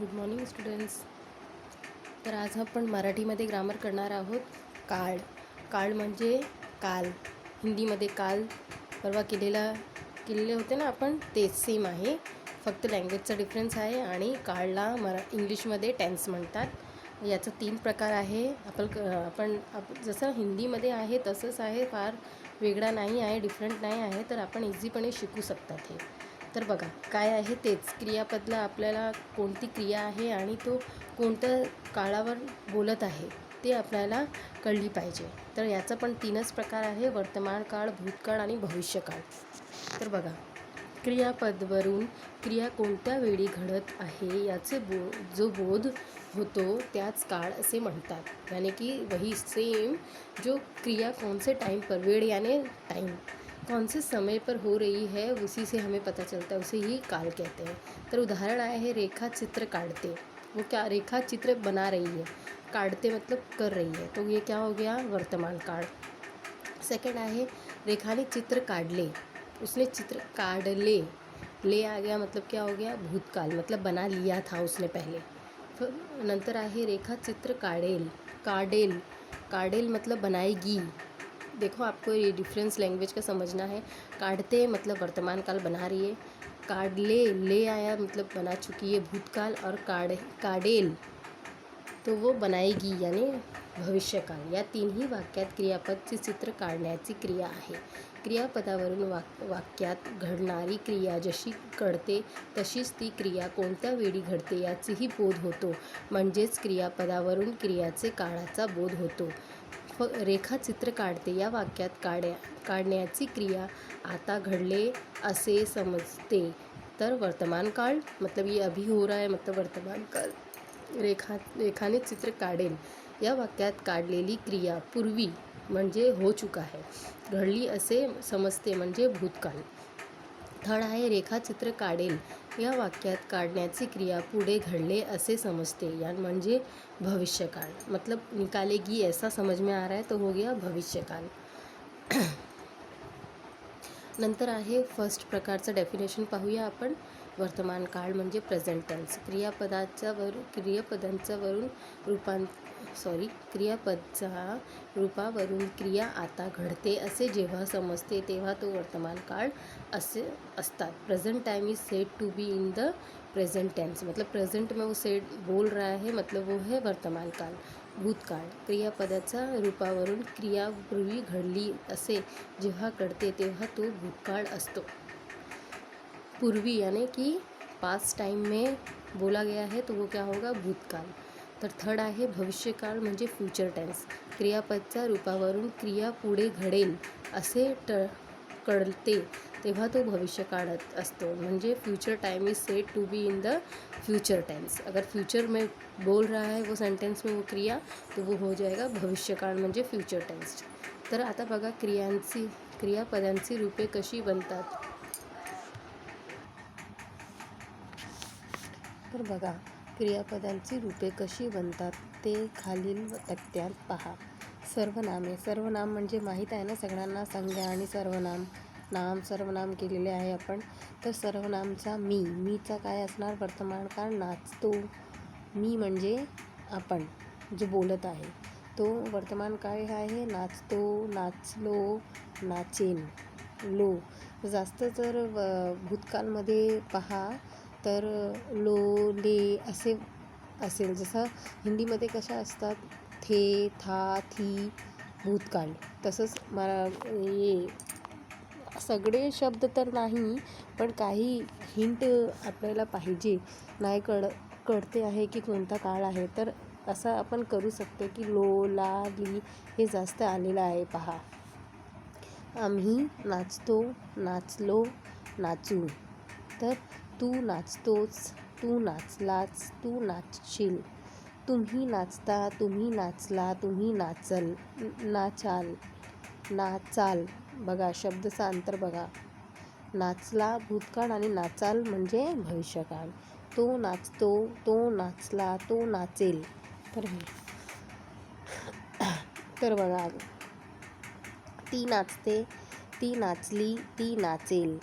Good morning students तर आज आपण मराठीमध्ये ग्रामर करणार आहोत. काळ. काळ म्हणजे काल. हिंदीमध्ये काल परवा केलेला केलेले होते ना आपण? तेच सेम आहे. फक्त लँग्वेजचा डिफरन्स आहे आणि काळला मरा इंग्लिशमध्ये टेन्स म्हणतात. याचा तीन प्रकार आहे. आपण क- आपण आप जसं हिंदीमध्ये आहे तसंच आहे. फार वेगळा नाही आहे डिफरंट नाही आहे. तर आपण इझीपणे शिकू शकतात हे. तर बघा काय आहे तेच. क्रियापदला आपल्याला कोणती क्रिया आहे आणि तो कोणत्या काळावर बोलत आहे ते आपल्याला कळली पाहिजे. तर याचा पण तीनच प्रकार आहे वर्तमान काळ भूतकाळ आणि भविष्यकाळ. तर बघा क्रियापदवरून क्रिया कोणत्या वेळी घडत आहे याचे बो जो बोध होतो त्याच काळ असे म्हणतात. याने की वही सेम जो क्रिया कोणसे टाईम टाइम पर वेळ याने टाईम कौन से समय पर हो रही है, उसी से हमें पता चलता है, उसे ही काल कहते हैं। तर उदाहरण आहे रेखा चित्र काटते। वो क्या, रेखा चित्र बना रही है। काटते मतलब कर रही है। तो ये क्या हो गया, वर्तमान काळ सेकंड आहे रेखा ने चित्र काट ले। उसने चित्र काढले ले। आ गया मतलब क्या हो गया, भूतकाल। मतलब बना लिया था उसने पहले। फिर नंतर आहे रेखा चित्र काढेल काढेल काढेल मतलब बनाएगी। देखो आपको ये डिफरेंस लैंग्वेज का समझना है। काढ़ते मतलब वर्तमान काल बना रही है। काढ़ ले ले आया मतलब बना चुकी है भूतकाल और काढ़ काढ़ेल तो वो बनाएगी यानी भविष्यकाल। या तीनही वाक्यात क्रियापदचे चित्र काढण्याची क्रिया आहे। क्रियापदावरून वाक वाक्यात घडणारी क्रिया जशी घडते तशीच ती क्रिया कोणत्या वेळी घडते याचीही बोध होतो. म्हणजेच क्रियापदावरून क्रियाचे काळाचा बोध होतो. फ रेखाचित्र काढते. या वाक्यात काढ्या काढण्याची क्रिया आता घडले असे समजते. तर वर्तमान काळ मतलब ये अभी हो रहा है मतलब वर्तमान काल. रेखा रेखाने चित्र काढेल. या वाक्यात काढलेली क्रिया पूर्वी म्हणजे हो चुका आहे घडली असे समजते म्हणजे भूतकाल थळ आहे रेखाचित्र काढेल. या वाक्यात काढण्याची क्रिया पुढे घडले असे समजते. या म्हणजे भविष्यकाल मतलब निकालेगी ऐसा समझ में आ रहा है तो हो गया भविष्यकाल. नंतर आहे फर्स्ट प्रकारचं डेफिनेशन पाहूया आपण. वर्तमान काळ म्हणजे प्रेझेंट टेन्स क्रियापदाच्या वर क्रियापदांच्या वरून रूपां सॉरी क्रियापदचा रूपावरून क्रिया आता घडते असे जेव्हा समजते तेव्हा तो वर्तमान काळ असे असतात. Present time is set to be in the present tense मतलब प्रेजेंट में वो सेट बोल रहा है मतलब वो है वर्तमान काल भूतकाळ क्रियापदाचा रूपावरून क्रियापूर्वी घडली असे जेव्हा कळते तेव्हा तो भूतकाळ असतो. पूर्वी यानी कि पास्ट टाइम में बोला गया है तो वो क्या होगा? भूतकाल. तर थर्ड आहे भविष्यकाळ म्हणजे फ्युचर टेन्स. क्रियापदच्या रूपावरून क्रिया पुढे घडेल असे ट कळते तेव्हा तो भविष्यकाळ असतो. म्हणजे future time is set to be in the future tense अगर फ्यूचर में बोल रहा है वो सेंटेंस में वो क्रिया तो वो हो जाएगा भविष्यकाळ म्हणजे फ्यूचर टेन्स. तर आता बघा क्रियांची क्रियापदांची रूपे कशी बनतात. तर बघा क्रियापदांची रूपे कशी बनतात ते खालील तक्त्यात पहा. सर्वनामे. सर्वनाम म्हणजे माहीत आहे ना सगळ्यांना? संज्ञा आणि सर्वनाम. नाम सर्वनाम केलेले आहे आपण. तर सर्वनामचा मी. मीचा काय असणार? वर्तमान काळ नाचतो मी म्हणजे आपण जो बोलत आहे. तो वर्तमान काय आहे नाचतो नाचलो नाचेन लो. जास्त जर व- भूतकाळमध्ये पहा तर लो ले असे असेल. जसं हिंदीमध्ये कशा असतात? थे था थी भूतकाळ. तसंच मरा ये. सगळे शब्द तर नाही पण काही हिंट आपल्याला पाहिजे. नाही कळ कळते आहे की कोणता काळ आहे. तर असं आपण करू शकतो की लो ला ली हे जास्त आलेलं आहे. पहा. आम्ही नाचतो नाचलो नाचू. तर तू नाचतोच तू नाचलाच तू नाचशील. तुम्ही नाचता तुम्ही नाचला तुम्ही नाचल नाचाल नाचाल. बघा शब्दचा अंतर बघा. नाचला भूतकाळ आणि नाचाल म्हणजे भविष्यकाळ. तो नाचतो तो नाचला तो नाचेल. तर तर बघा. ती नाचते ती नाचली ती नाचेल.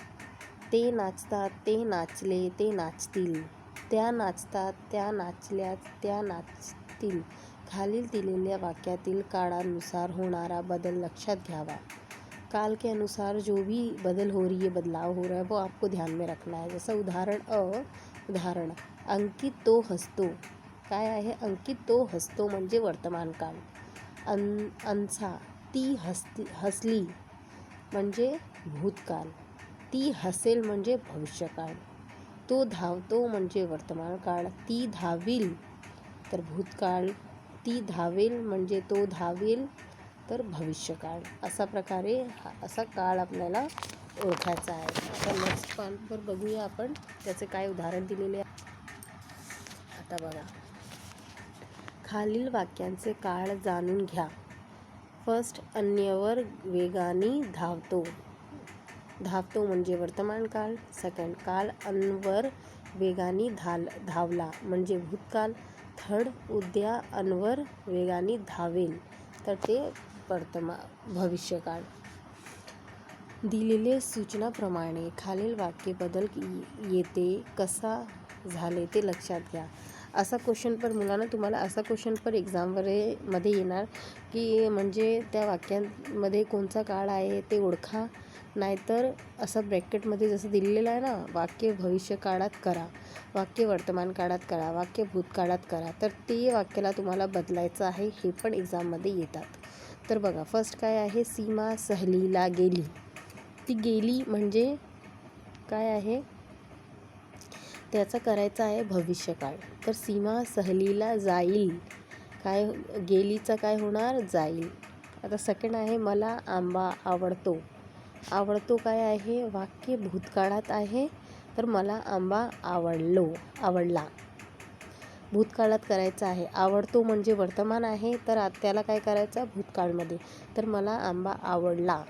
ते नाचतात ते नाचले, ते नाचतील. त्या नाचतात त्या नाचल्यात त्या नाचतील. खालील दिलेल्या वाक्यातील काळानुसार होणारा बदल लक्षात घ्यावा. काल के अनुसार जो भी बदल हो रही है, बदलाव हो रहा है, वो आपको ध्यान में रखना है। जैसा उदाहरण अ, उदाहरण, अंकित तो हसतो. काय आहे? अंकित तो हसतो म्हणजे वर्तमान काळ अन, अंसा, ती हसती हसली म्हणजे भूतकाळ ती हसेल म्हणजे भविष्यकाळ. तो धावतो म्हणजे वर्तमान काळ ती धावील तर भूतकाळ. ती धावेल म्हणजे तो धावेल तर भविष्यकाळ. असा प्रकारे हा असा काळ आपल्याला ओळखायचा आहे. आता नेक्स्ट पानवर बघूया आपण त्याचे काय उदाहरण दिलेले आहे. आता बघा. खालील वाक्यांचे काळ जाणून घ्या. फर्स्ट अन्यवर वेगाने धावतो. धावतो म्हणजे वर्तमान काळ सेकंड काल अन्वर वेगाने धाल धावला म्हणजे भूतकाळ थर्ड उद्या अन्वर वेगाने धावेल. तर ते वर्तमा भविष्यकाळ. दिलेले सूचनाप्रमाणे खालील वाक्य बदल येते कसा झाले ते लक्षात घ्या. असा क्वेश्चन पण मुलांना तुम्हाला असा क्वेश्चन पण एक्झामवर मध्ये येणार की म्हणजे त्या वाक्यांमध्ये कोणचा काळ आहे ते ओळखा. नाहीतर असं ब्रॅकेटमध्ये जसं दिलेलं आहे ना वाक्य भविष्य काळात करा वाक्य वर्तमान काळात करा वाक्य भूतकाळात करा तर ते वाक्याला तुम्हाला बदलायचं आहे हे पण एक्झाममध्ये येतात. तर बघा फर्स्ट काय आहे? सीमा सहलीला गेली. ती गेली म्हणजे काय आहे? त्याचा करायचा आहे भविष्यकाळ तर सीमा सहलीला जाईल. काय गेलीचा काय होणार? जाईल. आता सेकंड आहे मला आंबा आवडतो. आवडतो काय आहे? वाक्य भूतकाळात आहे तर मला आंबा आवडलो आवडला. भूतकाळात करायचा आहे. आवडतो म्हणजे वर्तमान आहे तर त्याला काय करायचं? भूतकाळमध्ये. तर मला आंबा आवडला.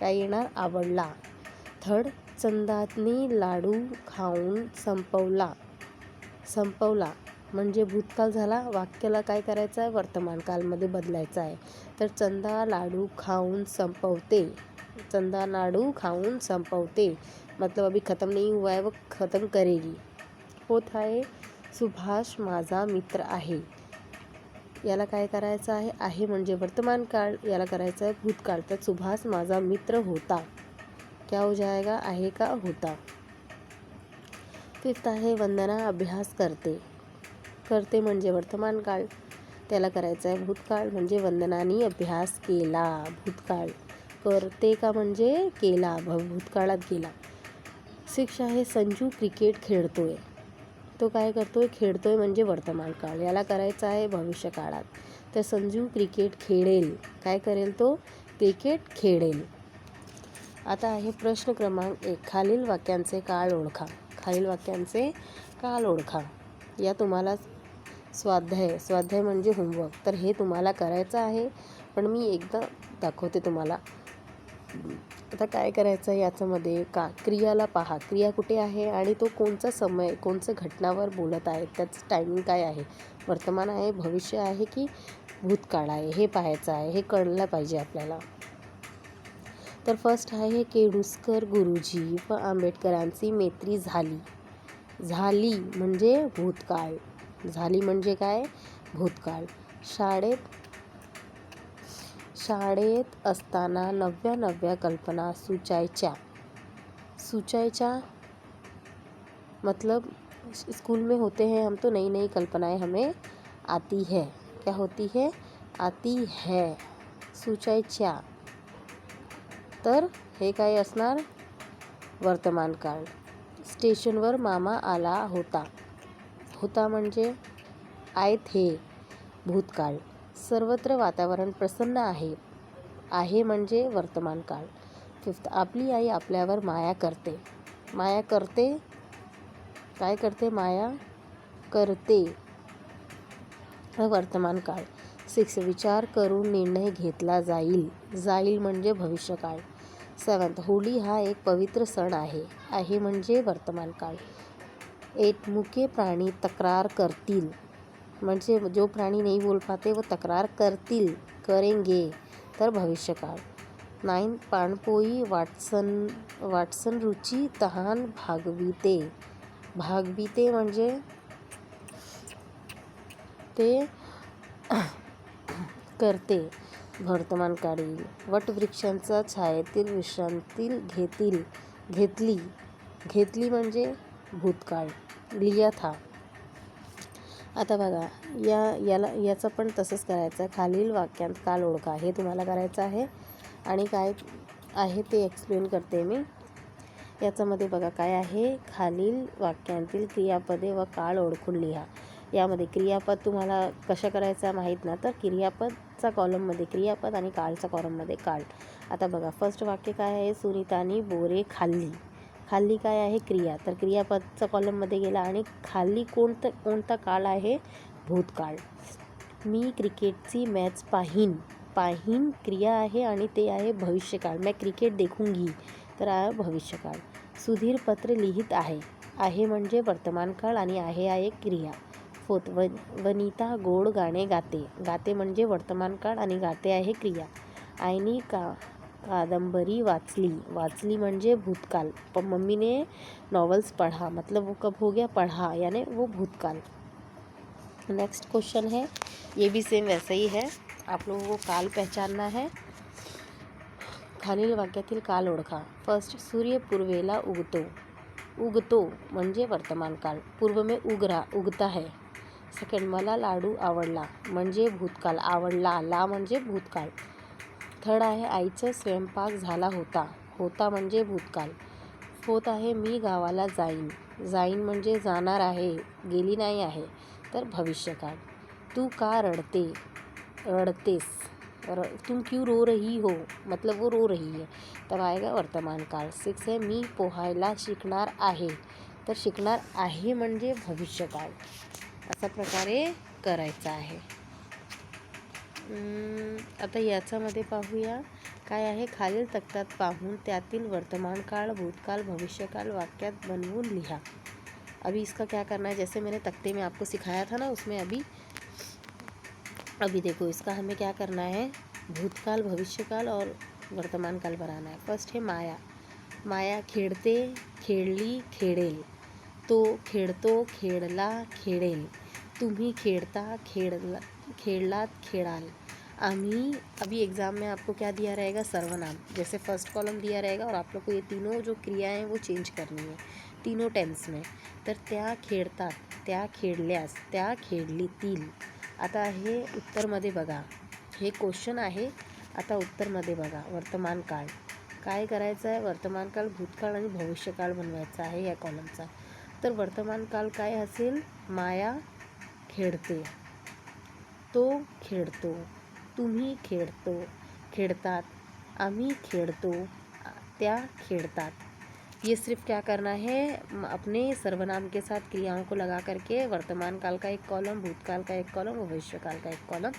काय येणार? आवडला. थर्ड चंदातनी लाडू खाऊन संपवला. संपवला. म्हणजे भूतकाळ झाला. वाक्याला काय करायचं आहे वर्तमानकालमध्ये बदलायचं आहे तर चंदा लाडू खाऊन संपवते. चंदा नाडू खाऊन संपवते. मतलब अभी ख़त्म नहीं हुआ है वो ख़त्म करेगी. होत आहे सुभाष माझा मित्र आहे. याला काय करायचं आहे? आहे म्हणजे वर्तमान काळ याला करायचं आहे भूतकाळ. तर सुभाष माझा मित्र होता. क्या हो जाएगा? आहे का? होता. फिफ्थ आहे वंदना अभ्यास करते. करते म्हणजे वर्तमान काळ. त्याला करायचं आहे भूतकाळ म्हणजे वंदनानी अभ्यास केला भूतकाळ. करते का म्हणजे केला भ भूतकाळात गेला. शिक्षा आहे संजू क्रिकेट खेळतोय. तो काय करतोय? खेळतोय म्हणजे वर्तमान काळ. याला करायचं आहे भविष्य काळात. तर संजू क्रिकेट खेळेल. काय करेल तो? क्रिकेट खेळेल. आता आहे प्रश्न क्रमांक एक. खालील वाक्यांचे काळ ओळखा. खालील वाक्यांचे काळ ओळखा. या तुम्हाला स्वाध्याय. स्वाध्याय म्हणजे होमवर्क तर हे तुम्हाला करायचं आहे. पण मी एकदा दाखवते तुम्हाला. आता काय करायचं आहे याच्यामध्ये? का क्रियाला पहा. क्रिया कुठे आहे आणि तो कोणचा समय कोणचं घटनावर बोलत आहे? त्याचं टायमिंग काय आहे? वर्तमान आहे भविष्य आहे की भूतकाळ आहे? हे पाहायचं आहे. हे कळलं पाहिजे आपल्याला. तर फर्स्ट आहे केडुसकर गुरुजी व आंबेडकरांची मैत्री झाली. झाली म्हणजे भूतकाळ. झाली म्हणजे काय? भूतकाळ. शाळेत शाळेत असताना नव्या नव्या कल्पना सुचायच्या. सुचायच्या मतलब स्कूल में होते हैं हम तो नई नई कल्पनाएँ हमें आती है. क्या होती है? आती है. सुचायच्या. तर हे काय असणार? वर्तमान काळ. स्टेशनवर मामा आला होता. होता म्हणजे आय थे भूतकाळ. सर्वत्र वातावरण प्रसन्न आहे. आहे म्हणजे वर्तमान काळ. फिफ्थ आपली आई आपल्यावर माया करते. माया करते? काय करते? माया करते. वर्तमान काळ. सिक्स विचार करून निर्णय घेतला जाईल. जाईल म्हणजे भविष्यकाळ. सेवन्थ होळी हा एक पवित्र सण आहे. आहे म्हणजे वर्तमान काळ. एट मुके प्राणी तक्रार करतील. म्हणजे जो प्राणी नाही बोल पाते वो तक्रार करतील करेंगे तर भविष्यकाळ. नाईन पाणपोई वाटसन वाटसन रुची तहान भागविते. भागविते म्हणजे ते करते. वर्तमानकाळी वटवृक्षांचा छायेतील विश्रांतील घेतील घेतली घेतली म्हणजे भूतकाळ. लिया था. आता बघा या याला याचं पण तसंच करायचं आहे. खालील वाक्यांत काल ओळखा. हे तुम्हाला करायचं आहे. आणि काय आहे ते एक्सप्लेन करते मी. याच्यामध्ये बघा काय आहे? खालील वाक्यांतील क्रियापदे व काळ ओळखून लिहा. यामध्ये क्रियापद तुम्हाला कशा करायचा माहीत ना तर क्रियापदचा कॉलममध्ये क्रियापद आणि काळचा कॉलममध्ये काळ. आता बघा फर्स्ट वाक्य काय आहे? सुनीतानी बोरे खाल्ली. खाली काय आहे क्रिया? तर क्रियापदचा कॉलममध्ये गेला आणि खाली कोणतं कोणता काळ आहे? भूतकाळ. मी क्रिकेटची मॅच पाहीन. पाहीन क्रिया आहे आणि ते आहे भविष्यकाळ. मैं क्रिकेट देखूंगी. तर आहे भविष्यकाळ. सुधीर पत्र लिहित आहे. आहे म्हणजे वर्तमानकाळ आणि आहे आहे क्रिया. फोत व वनिता गोड गाणे गाते. गाते म्हणजे वर्तमानकाळ आणि गाते आहे क्रिया. आईनी का कादंबरी वाचली. वाचली म्हणजे भूतकाल. मम्मी ने नॉवेल्स पढ़ा. मतलब वो कब हो गया? पढ़ा. यानी वो भूतकाल. नेक्स्ट क्वेश्चन है. ये भी सेम वैसा ही है. आप लोगों को काल पहचानना है. खालील वाक्यातील काल ओळखा. फ़र्स्ट सूर्य पूर्वेला उगतो. उगतो म्हणजे वर्तमान काल. पूर्व में उग रहा उगता है. सेकंड मला लाडू आवडला म्हणजे भूतकाळ आवडला, ला म्हणजे भूतकाळ थर्ड आहे. आईचा स्वयंपाक झाला होता. होता म्हणजे भूतकाळ. होत आहे मी गावाला जाईन. जाईन म्हणजे जाणार आहे. गेली नाही आहे. तर भविष्यकाळ. तू का रडते? रडतेस. र तुम क्यों रो रही हो? मतलब वो रो रही है. तब आएगा वर्तमान काळ. सिक्स आहे मी पोहायला शिकणार आहे. तर शिकणार आहे म्हणजे भविष्यकाळ. अशा प्रकारे करायचं आहे. आता याच्यामध्ये पाहूया. काय आहे? खालील तक्त्यात पाहून त्यातील वर्तमान काल भूतकाल भविष्यकाल वाक्यात बनवून लिहा. अभी इसका क्या करना है? जैसे मैंने तख्ते में आपको सिखाया था ना, उसमें अभी अभी देखो, इसका हमें क्या करना है? भूतकाल, भविष्यकाल और वर्तमान काल बनाना है. फ़र्स्ट है माया. माया खेडते खेळली खेळेल तो खेळतो खेळला खेळेल तुम्ही खेळता खेळला खेळलात खेळाल. आम्ही अभी एग्ज़ाम में आपको क्या दिया रहेगा? सर्वनाम. जैसे फर्स्ट कॉलम दिया रहेगा और आप लोग को ये तीनों जो क्रिया हैं वो चेंज करनी है. तीनों टेन्स में. तर त्या खेळतात त्या खेळल्यास त्या खेळलीतील. आता हे उत्तरमध्ये बघा. हे क्वेश्चन आहे आता उत्तरमध्ये बघा. वर्तमान काळ. काय करायचं आहे? वर्तमान काळ भूतकाळ आणि भविष्यकाळ बनवायचा आहे या कॉलमचा तर वर्तमान काळ काय असेल? माया खेळते. तो खेळतो तुम्ही खेळतो खेळतात आम्ही खेळतो त्या खेळतात ये सिर्फ़ क्या करना है अपने सर्वनाम के साथ क्रियाओं को लगा करके वर्तमान काल का एक कॉलम भूतकाल का एक कॉलम भविष्यकाल का एक कॉलम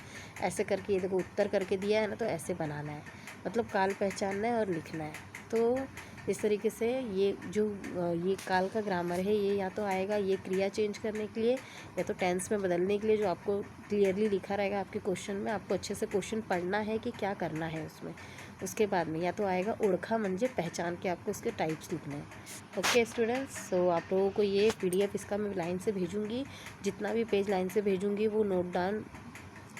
ऐसे करके ये देखो, उत्तर करके दिया है ना तो ऐसे बनाना है. मतलब काल पहचानना है और लिखना है. तो इस तरीके से ये जो ये काल का ग्रामर है, ये या तो आएगा ये क्रिया चेंज करने के लिए या तो टेंस में बदलने के लिए जो आपको क्लियरली लिखा रहेगा आपके क्वेश्चन में, आपको अच्छे से क्वेश्चन पढ़ना है कि क्या करना है उसमें। उसके बाद में या तो आएगा ओळखा म्हणजे पहचान के आपको उसके टाइप्स लिखने हैं। ओके स्टूडेंट्स सो आप लोगों को ये पीडीएफ इसका मैं लाइन से भेजूँगी। जितना भी पेज लाइन से भेजूँगी वो नोट डाउन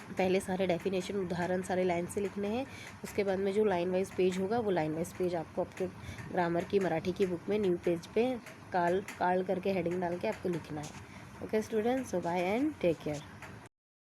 पहले सारे डेफिनेशन उदाहरण सारे लाइन से लिखने हैं। उसके बाद में जो लाइन वाइज पेज होगा, वो लाइन वाइज पेज आपको आपके ग्रामर की, मराठी की बुक में न्यू पेज पे काल काल करके हेडिंग डाल के आपको लिखना है। Okay students so bye and take care